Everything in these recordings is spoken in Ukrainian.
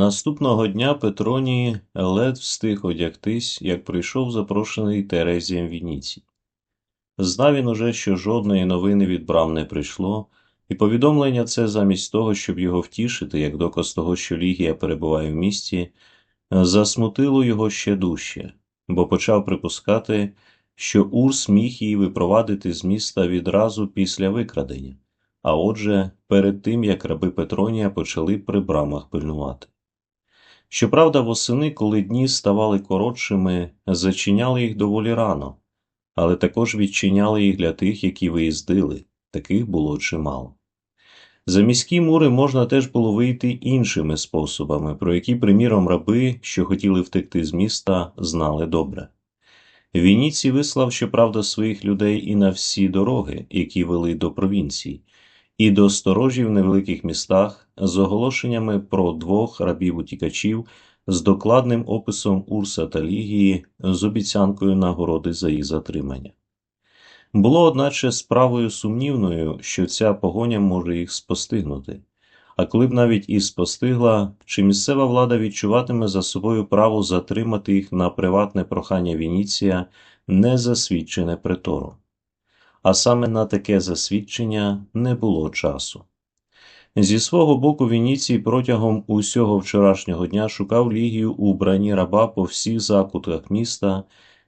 Наступного дня Петроній лед встиг одягтись, як прийшов запрошений Терезієм Вініцій. Знав він уже, що жодної новини від брам не прийшло, і повідомлення це замість того, щоб його втішити, як доказ того, що Лігія перебуває в місті, засмутило його ще дужче, бо почав припускати, що Урс міг її випровадити з міста відразу після викрадення, а отже, перед тим як раби Петронія почали при брамах пильнувати. Щоправда, восени, коли дні ставали коротшими, зачиняли їх доволі рано, але також відчиняли їх для тих, які виїздили, таких було чимало. За міські мури можна теж було вийти іншими способами, про які, приміром, раби, що хотіли втекти з міста, знали добре. Вініці вислав, щоправда, своїх людей і на всі дороги, які вели до провінцій, і до сторожів в невеликих містах з оголошеннями про двох рабів-утікачів з докладним описом Урса та Лігії з обіцянкою нагороди за їх затримання. Було, одначе, справою сумнівною, що ця погоня може їх спостигнути, а коли б навіть і спостигла, чи місцева влада відчуватиме за собою право затримати їх на приватне прохання Вініція, не засвідчене притором. А саме на таке засвідчення не було часу. Зі свого боку Вініцій протягом усього вчорашнього дня шукав лігію у бранні раба по всіх закутках міста,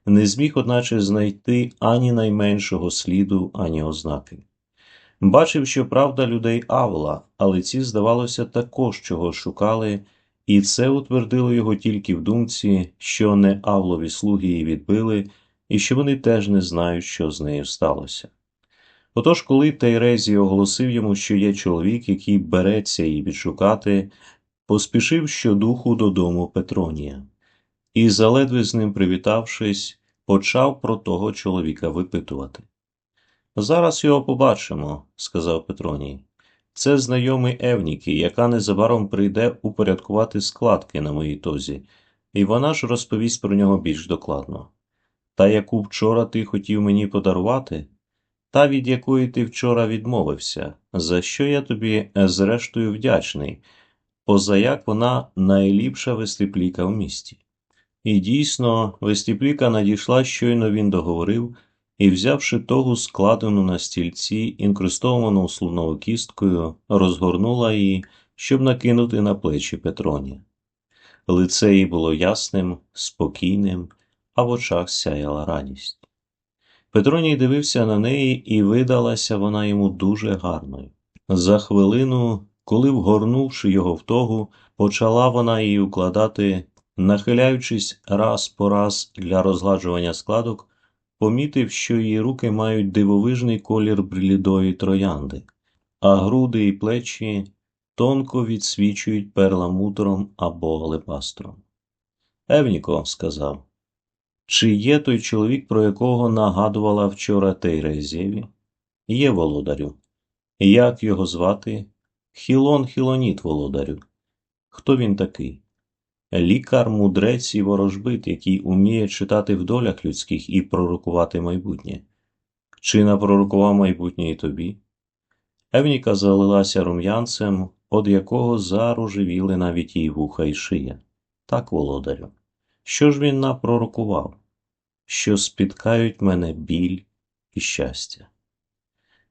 не зміг, одначе, знайти ані найменшого сліду, ані ознаки. Бачив, що правда людей Авла, але ці, здавалося, також чого шукали, і це утвердило його тільки в думці, що не Авлові слуги її відбили, і що вони теж не знають, що з нею сталося. Отож, коли Тейрезі оголосив йому, що є чоловік, який береться її відшукати, поспішив щодуху додому Петронія, і, заледве з ним привітавшись, почав про того чоловіка випитувати. Зараз його побачимо, сказав Петроній. Це знайомий Евніки, яка незабаром прийде упорядкувати складки на моїй тозі, і вона ж розповість про нього більш докладно. Та яку вчора ти хотів мені подарувати, та від якої ти вчора відмовився, за що я тобі, зрештою, вдячний, позаяк вона найліпша вестипліка в місті. І дійсно, вестипліка надійшла, щойно він договорив, і, взявши тогу складену на стільці, інкрустовану слоновою кісткою, розгорнула її, щоб накинути на плечі Петроні. Лице її було ясним, спокійним, а в очах сяяла радість. Петроній дивився на неї, і видалася вона йому дуже гарною. За хвилину, коли, вгорнувши його в тогу, почала вона її укладати, нахиляючись раз по раз для розгладжування складок, помітив, що її руки мають дивовижний колір блідої троянди, а груди і плечі тонко відсвічують перламутром або алебастром. Евніко, сказав, чи є той чоловік, про якого нагадувала вчора Тейрезєві? Є володарю. Як його звати? Хілон Хілоніт, володарю. Хто він такий? Лікар, мудрець і ворожбит, який уміє читати в долях людських і пророкувати майбутнє. Чи напророкував майбутнє і тобі? Евніка залилася рум'янцем, од якого заружевіли навіть її вуха і шия. Так, володарю. Що ж він напророкував? Що спіткають мене біль і щастя.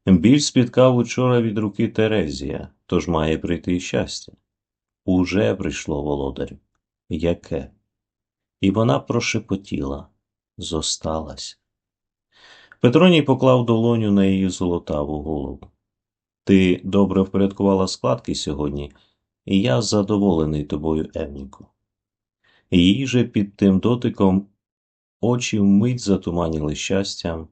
Біль спіткав учора від руки Терезія, тож має прийти щастя. Уже прийшло володарю. Яке? І вона прошепотіла, зосталась. Петроній поклав долоню на її золотаву голову. Ти добре впорядкувала складки сьогодні, і я задоволений тобою, Евніку. Їй же під тим дотиком очі вмить затуманіли щастям,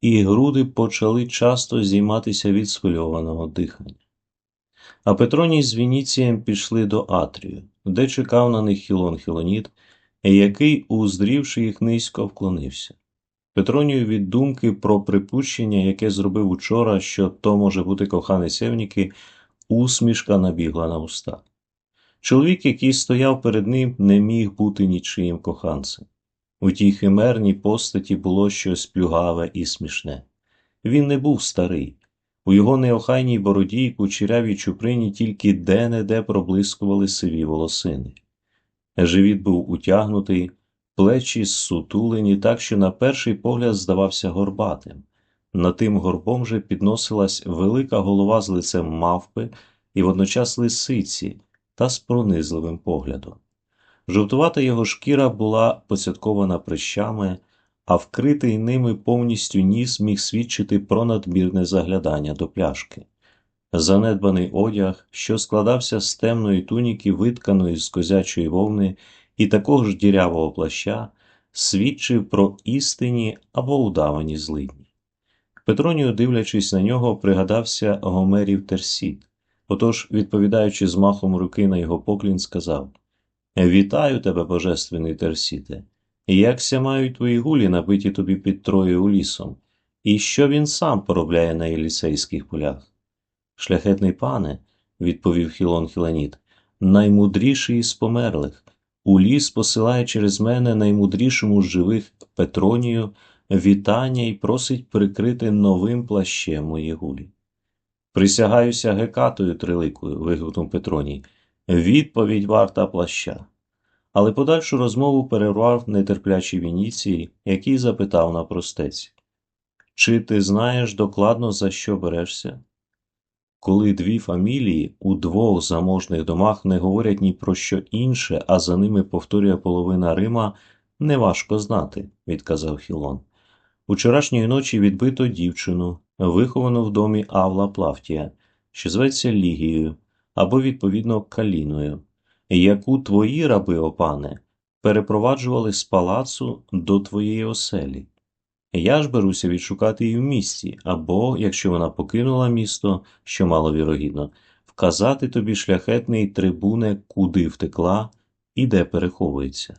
і груди почали часто зійматися від схвильованого дихання. А Петроній з Вініцієм пішли до Атрію, де чекав на них Хілон Хілоніт, який, уздрівши їх низько, вклонився. Петронію від думки про припущення, яке зробив учора, що то може бути коханець Евніки, усмішка набігла на уста. Чоловік, який стояв перед ним, не міг бути нічиїм коханцем. У тій химерній постаті було щось плюгаве і смішне. Він не був старий, У його неохайній бороді й кучерявій чуприні тільки де-не-де проблискували сиві волосини. Живіт був утягнутий, плечі зсутулені, так що на перший погляд здавався горбатим. Над тим горбом же підносилась велика голова з лицем мавпи і водночас лисиці та з пронизливим поглядом. Жовтувата його шкіра була поцяткована прищами, а вкритий ними повністю ніс міг свідчити про надмірне заглядання до пляшки. Занедбаний одяг, що складався з темної туніки, витканої з козячої вовни і такого ж дірявого плаща, свідчив про істинні або удавані злидні. Петронію, дивлячись на нього, пригадався Гомерів Терсіт. Отож, відповідаючи з махом руки на його поклін, сказав Вітаю тебе, божественний Терсіте. Якся мають твої гулі, набиті тобі під Троєю лісом, і що він сам поробляє на Єлісейських полях? Шляхетний пане, відповів Хілон Хіланіт, наймудріший із померлих. У ліс посилає через мене наймудрішому з живих Петронію вітання і просить прикрити новим плащем мої гулі. Присягаюся гекатою триликою, вигукнув Петроній. Відповідь варта плаща. Але подальшу розмову перервав нетерплячий Вініцій, який запитав на простець Чи ти знаєш докладно, за що берешся? Коли дві фамілії у двох заможних домах не говорять ні про що інше, а за ними повторює половина Рима, неважко знати, відказав Хілон. Учорашньої ночі відбито дівчину, виховану в домі Авла Плавтія, що зветься Лігією або, відповідно, Каліною, яку твої раби, о пане, перепроваджували з палацу до твоєї оселі. Я ж беруся відшукати її в місті, або, якщо вона покинула місто, що маловірогідно, вказати тобі шляхетний трибуне, куди втекла і де переховується.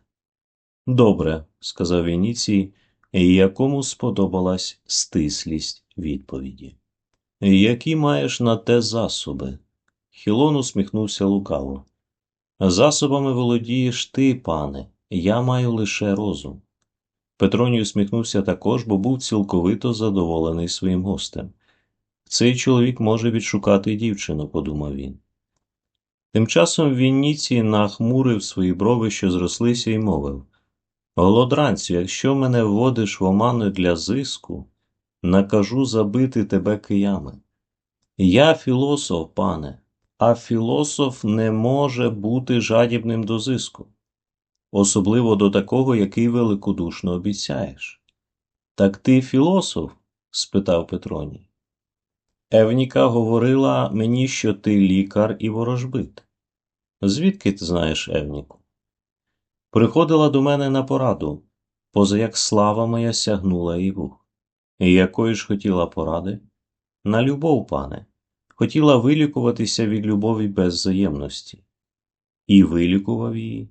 Добре, сказав Вініцій, якому сподобалась стислість відповіді. Які маєш на те засоби? Хілон усміхнувся лукаво. Засобами володієш ти, пане, я маю лише розум. Петроній усміхнувся також, бо був цілковито задоволений своїм гостем. Цей чоловік може відшукати дівчину, подумав він. Тим часом Вінніці нахмурив свої брови, що зрослися, і мовив Голодранцю, якщо мене вводиш в оману для зиску, накажу забити тебе киями. Я філософ, пане, а філософ не може бути жадібним до зиску особливо до такого, який великодушно обіцяєш. Так ти філософ? спитав Петроній. Евніка говорила мені, що ти лікар і ворожбит. Звідки ти знаєш Евніку? Приходила до мене на пораду, поза як слава моя сягнула і вух. Якої ж хотіла поради? На любов, пане, хотіла вилікуватися від любові без взаємності. І вилікував її.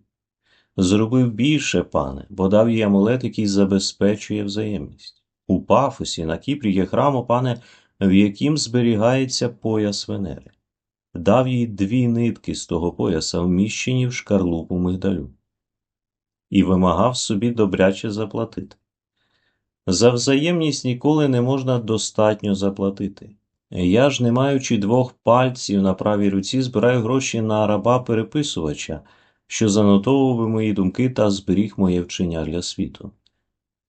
Зробив більше, пане, бо дав їй амулет, який забезпечує взаємність. У пафосі на Кіпрі є храм, пане, в яким зберігається пояс Венери. Дав їй дві нитки з того пояса, вміщені в шкарлупу мигдалю, і вимагав собі добряче заплатити. За взаємність ніколи не можна достатньо заплатити. Я ж, не маючи двох пальців на правій руці, збираю гроші на раба переписувача що занотовував мої думки та зберіг моє вчення для світу.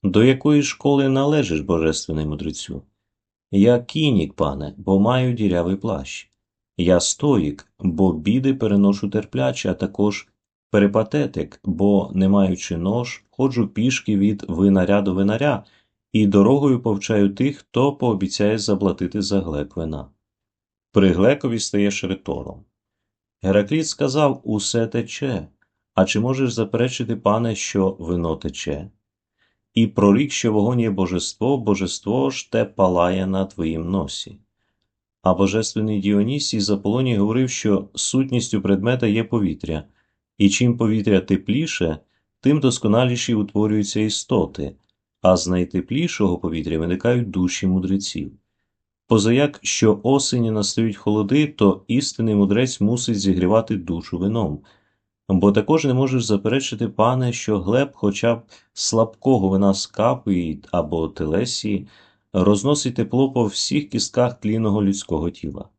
До якої школи належиш, божественний мудрецю? Я кінік, пане, бо маю дірявий плащ. Я стоїк, бо біди переношу терпляче, а також перепатетик, бо, не маючи нож, ходжу пішки від винаря до винаря і дорогою повчаю тих, хто пообіцяє заплатити за глек вина. При глекові стаєш ритором. Геракліт сказав усе тече, а чи можеш заперечити, пане, що вино тече? І прорік, що вогонь є божество, божество ж те палає на твоїм носі. А божественний Діонісій з Аполонії говорив, що сутністю предмета є повітря, і чим повітря тепліше, тим досконаліші утворюються істоти, а з найтеплішого повітря виникають душі мудреців. Позаяк, що осені настають холоди, то істинний мудрець мусить зігрівати душу вином, бо також не можеш заперечити, пане, що глеб хоча б слабкого вина з або телесії розносить тепло по всіх кістках тлінного людського тіла.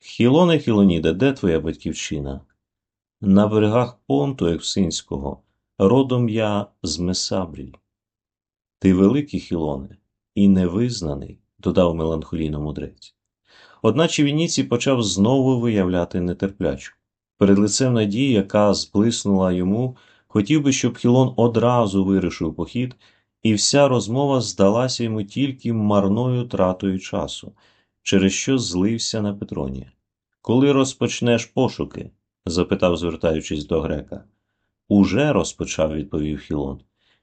Хілоне Хілоніде, де твоя батьківщина? На берегах понту Евсинського, родом я з Месабрі. Ти великий Хілоне, і невизнаний, додав меланхолійно мудрець. Одначе Вініцій почав знову виявляти нетерплячу. Перед лицем надії, яка зблиснула йому, хотів би, щоб Хілон одразу вирішив похід, і вся розмова здалася йому тільки марною тратою часу, через що злився на Петронія. Коли розпочнеш пошуки? запитав, звертаючись до грека. Уже розпочав, відповів Хілон.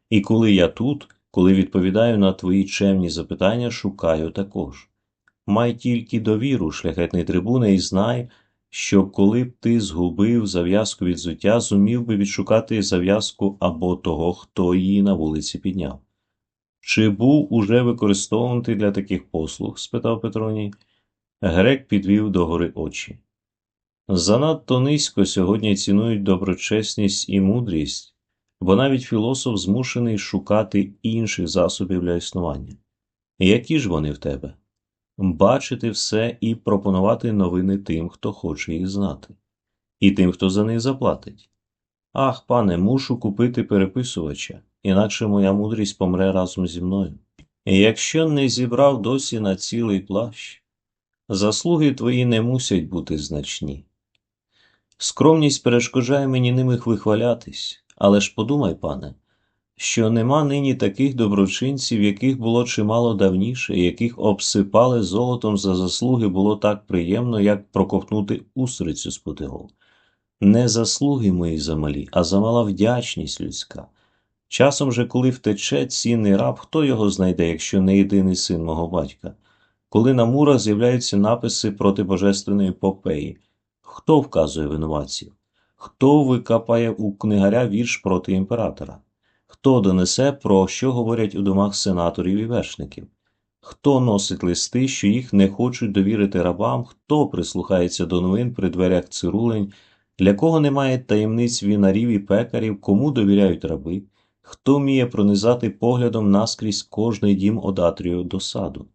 І коли я тут, коли відповідаю на твої чемні запитання, шукаю також. Май тільки довіру, шляхетний трибуне, і знай, що коли б ти згубив зав'язку від зуття, зумів би відшукати зав'язку або того, хто її на вулиці підняв. Чи був уже використовуваний для таких послуг? спитав Петроній. Грек підвів догори очі. Занадто низько сьогодні цінують доброчесність і мудрість, бо навіть філософ змушений шукати інших засобів для існування. Які ж вони в тебе? Бачити все і пропонувати новини тим, хто хоче їх знати, і тим, хто за них заплатить. Ах, пане, мушу купити переписувача, інакше моя мудрість помре разом зі мною. Якщо не зібрав досі на цілий плащ, заслуги твої не мусять бути значні. Скромність перешкоджає мені ними вихвалятись, але ж подумай, пане, що нема нині таких доброчинців, яких було чимало давніше, яких обсипали золотом за заслуги було так приємно, як проковтнути устрицю з потигол. Не заслуги мої замалі, а замала вдячність людська. Часом же, коли втече цінний раб, хто його знайде, якщо не єдиний син мого батька? Коли на мурах з'являються написи проти божественної попеї, хто вказує винуватців? Хто викапає у книгаря вірш проти імператора? Хто донесе, про що говорять у домах сенаторів і вершників? Хто носить листи, що їх не хочуть довірити рабам, хто прислухається до новин при дверях цирулень, для кого немає таємниць вінарів і пекарів, кому довіряють раби, хто вміє пронизати поглядом наскрізь кожний дім одатрію до саду?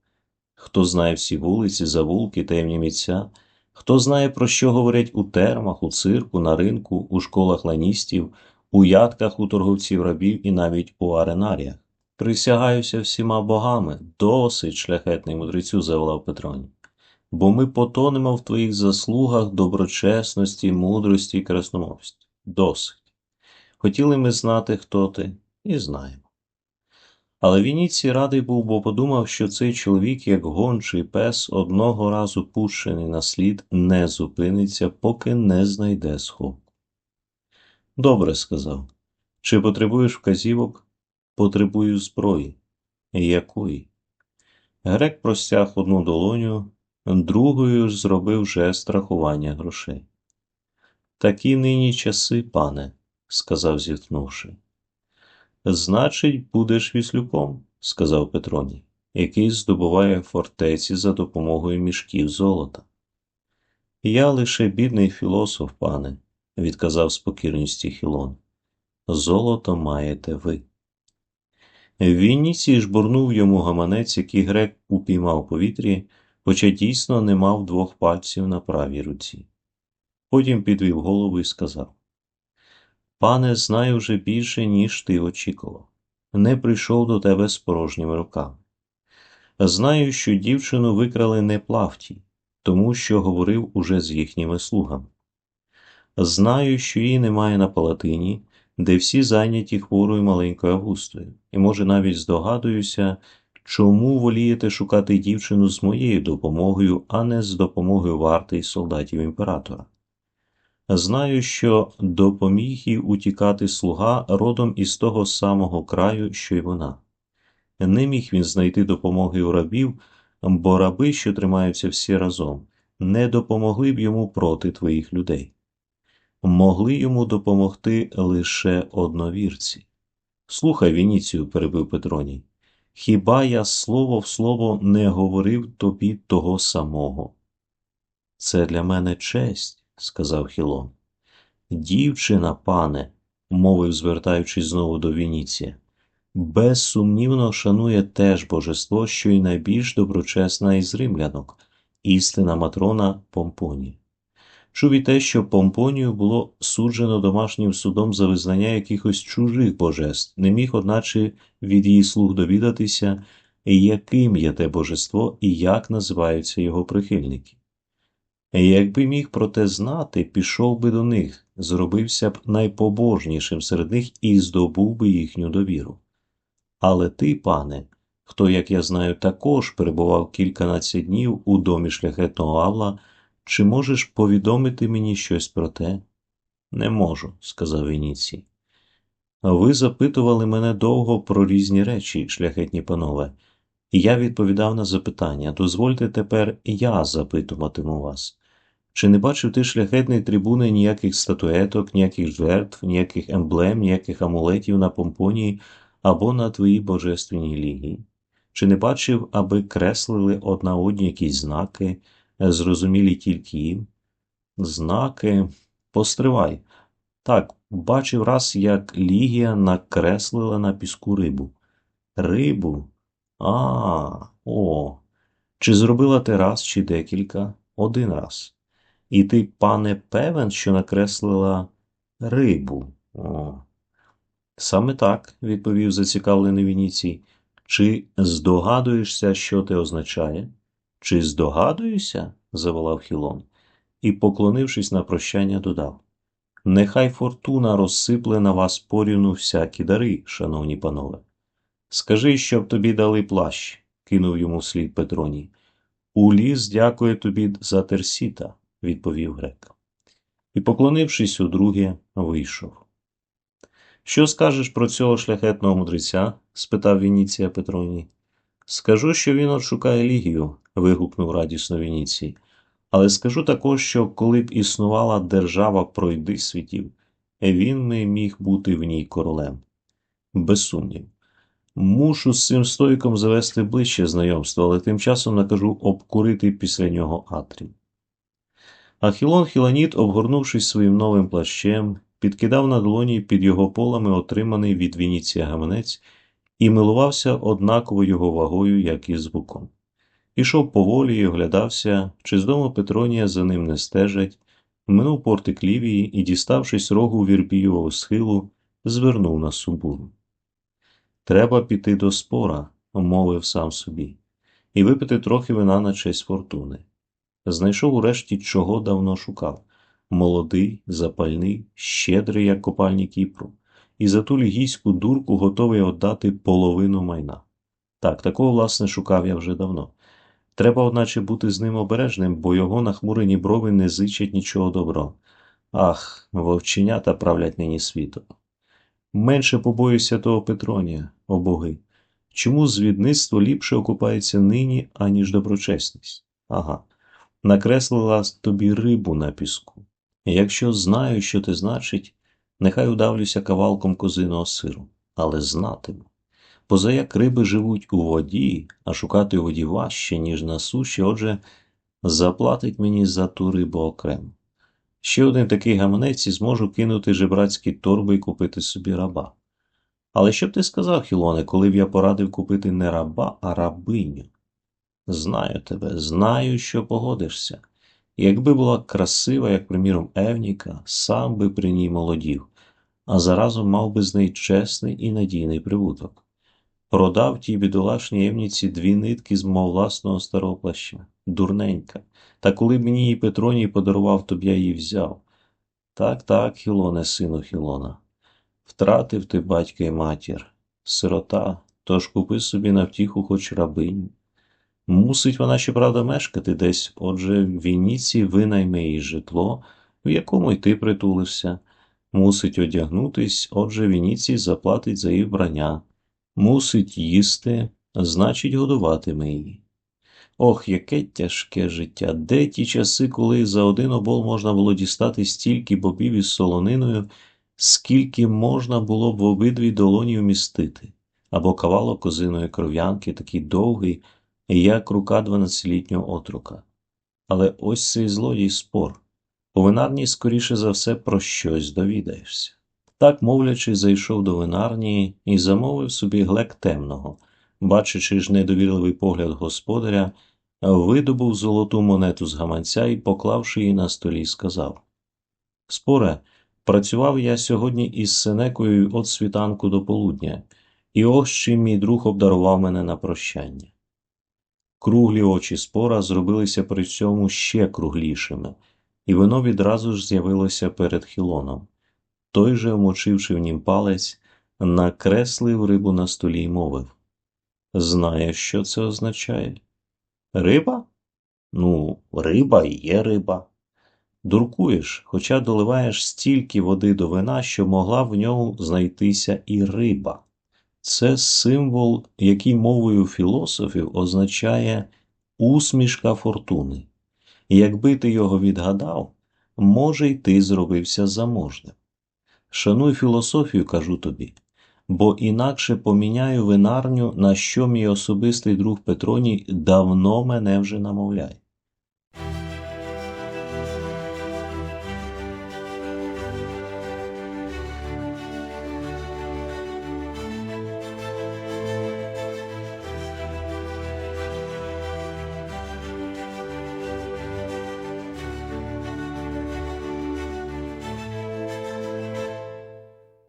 Хто знає всі вулиці, завулки, таємні місця, хто знає, про що говорять у термах, у цирку, на ринку, у школах ланістів, у ядках у торговців рабів і навіть у аренаріях. Присягаюся всіма богами, досить шляхетний мудрецю заволав Петроній. Бо ми потонемо в твоїх заслугах доброчесності, мудрості і красномовстві. Досить. Хотіли ми знати, хто ти, і знаємо. Але Вініцій радий був, бо подумав, що цей чоловік, як гончий пес, одного разу пущений на слід, не зупиниться, поки не знайде сховку. Добре, сказав. Чи потребуєш вказівок? Потребую зброї. Якої? Грек простяг одну долоню, другою зробив жест рахування грошей. Такі нині часи, пане, сказав зітхнувши. Значить, будеш віслюком, сказав Петроній, який здобуває фортеці за допомогою мішків золота. Я лише бідний філософ, пане, відказав з покірністю Хілон. Золото маєте ви. Вінніцій жбурнув йому гаманець, який грек упіймав повітрі, хоча дійсно не мав двох пальців на правій руці. Потім підвів голову і сказав Пане, знаю вже більше, ніж ти очікував. Не прийшов до тебе з порожніми руками. Знаю, що дівчину викрали не плавті, тому що говорив уже з їхніми слугами. Знаю, що її немає на палатині, де всі зайняті хворою маленькою Августою, і, може, навіть здогадуюся, чому волієте шукати дівчину з моєю допомогою, а не з допомогою варти й солдатів імператора. Знаю, що допоміг їй утікати слуга родом із того самого краю, що й вона. Не міг він знайти допомоги у рабів, бо раби, що тримаються всі разом, не допомогли б йому проти твоїх людей. Могли йому допомогти лише одновірці. Слухай, Вініцію, перебив Петроній, хіба я слово в слово не говорив тобі того самого? Це для мене честь сказав Хілон. Дівчина, пане, мовив, звертаючись знову до Вініція, безсумнівно шанує теж божество, що й найбільш доброчесна із римлянок, істина матрона Помпоні. Чув і те, що Помпонію було суджено домашнім судом за визнання якихось чужих божеств, не міг, одначе, від її слуг довідатися, яким є те божество і як називаються його прихильники. Якби міг про те знати, пішов би до них, зробився б найпобожнішим серед них і здобув би їхню довіру. Але ти, пане, хто, як я знаю, також перебував кільканадцять днів у домі шляхетного Авла, чи можеш повідомити мені щось про те? Не можу, сказав Вініцій. Ви запитували мене довго про різні речі, шляхетні панове, я відповідав на запитання. Дозвольте тепер я запитуватиму вас. Чи не бачив ти шляхетний трибуни ніяких статуеток, ніяких жертв, ніяких емблем, ніяких амулетів на помпонії або на твоїй божественній лігії? Чи не бачив, аби креслили одна одні якісь знаки, зрозумілі тільки їм? Знаки, постривай. Так, бачив раз, як Лігія накреслила на піску рибу. Рибу? А, о. Чи зробила ти раз, чи декілька? Один раз. І ти, пане, певен, що накреслила рибу? О. Саме так, відповів зацікавлений Вініцій. Чи здогадуєшся, що те означає? Чи здогадуюся? заволав Хілон, і, поклонившись на прощання, додав. Нехай фортуна розсипле на вас порівну всякі дари, шановні панове. Скажи, щоб тобі дали плащ, кинув йому слід Петроній. Уліс дякує тобі за терсіта, відповів грек. І, поклонившись удруге, вийшов. Що скажеш про цього шляхетного мудреця? спитав Вініція Петроній. Скажу, що він отшукає лігію, вигукнув радісно Вініцій. Але скажу також, що коли б існувала держава пройди світів, він не міг бути в ній королем. Без сумнів. Мушу з цим стоїком завести ближче знайомство, але тим часом накажу обкурити після нього Атрій. Ахілон Хіланіт, обгорнувшись своїм новим плащем, підкидав на долоні під його полами отриманий від Вініція гаманець і милувався однаково його вагою, як і звуком. Ішов поволі і оглядався, чи з дому Петронія за ним не стежать, минув портик Лівії і, діставшись рогу Вірбієвого схилу, звернув на субуру. Треба піти до спора, мовив сам собі, і випити трохи вина на честь фортуни. Знайшов урешті, чого давно шукав молодий, запальний, щедрий, як копальні Кіпру, і за ту лігійську дурку готовий віддати половину майна. Так, такого, власне, шукав я вже давно. Треба, одначе, бути з ним обережним, бо його нахмурені брови не зичать нічого доброго. Ах, вовченята правлять нині світом. Менше побоюся того Петронія, о боги. Чому звідництво ліпше окупається нині, аніж доброчесність? Ага, накреслила тобі рибу на піску. Якщо знаю, що те значить, нехай удавлюся кавалком козиного сиру, але знатиму. Позаяк риби живуть у воді, а шукати у воді важче, ніж на суші, отже, заплатить мені за ту рибу окремо. Ще один такий гаманець і зможу кинути жебрацькі торби і купити собі раба. Але що б ти сказав, Хілоне, коли б я порадив купити не раба, а рабиню? Знаю тебе, знаю, що погодишся. Якби була красива, як, приміром, Евніка, сам би при ній молодів, а заразом мав би з неї чесний і надійний прибуток. Продав тій бідолашній Евніці дві нитки з мого власного старого плаща. Дурненька. Та коли б мені її Петроній подарував, то б я її взяв. Так, так, Хілоне, сину Хілона. Втратив ти батька і матір, сирота, тож купи собі на втіху хоч рабиню. Мусить вона, щоправда, мешкати десь, отже, в Вініці винайме їй житло, в якому й ти притулився. Мусить одягнутись, отже, Вініці заплатить за її вбрання. Мусить їсти, значить, годуватиме її. Ох, яке тяжке життя! Де ті часи, коли за один обол можна було дістати стільки бобів із солониною, скільки можна було б в обидві долоні вмістити, або кавалок козиної кров'янки, такий довгий, як рука дванадцятилітнього отрука. Але ось цей злодій спор. У винарній, скоріше за все, про щось довідаєшся. Так, мовлячи, зайшов до винарні і замовив собі глек темного. Бачачи ж недовірливий погляд господаря, видобув золоту монету з гаманця і, поклавши її на столі, сказав Споре, працював я сьогодні із Сенекою від світанку до полудня, і ось чим мій друг обдарував мене на прощання. Круглі очі спора зробилися при цьому ще круглішими, і воно відразу ж з'явилося перед хілоном. Той же, вмочивши в нім палець, накреслив рибу на столі й мовив Знаєш, що це означає? Риба? Ну, риба і є риба. Дуркуєш, хоча доливаєш стільки води до вина, що могла в ньому знайтися і риба. Це символ, який мовою філософів означає усмішка фортуни. Якби ти його відгадав, може й ти зробився заможним. Шануй філософію, кажу тобі, бо інакше поміняю винарню, на що мій особистий друг Петроній давно мене вже намовляє.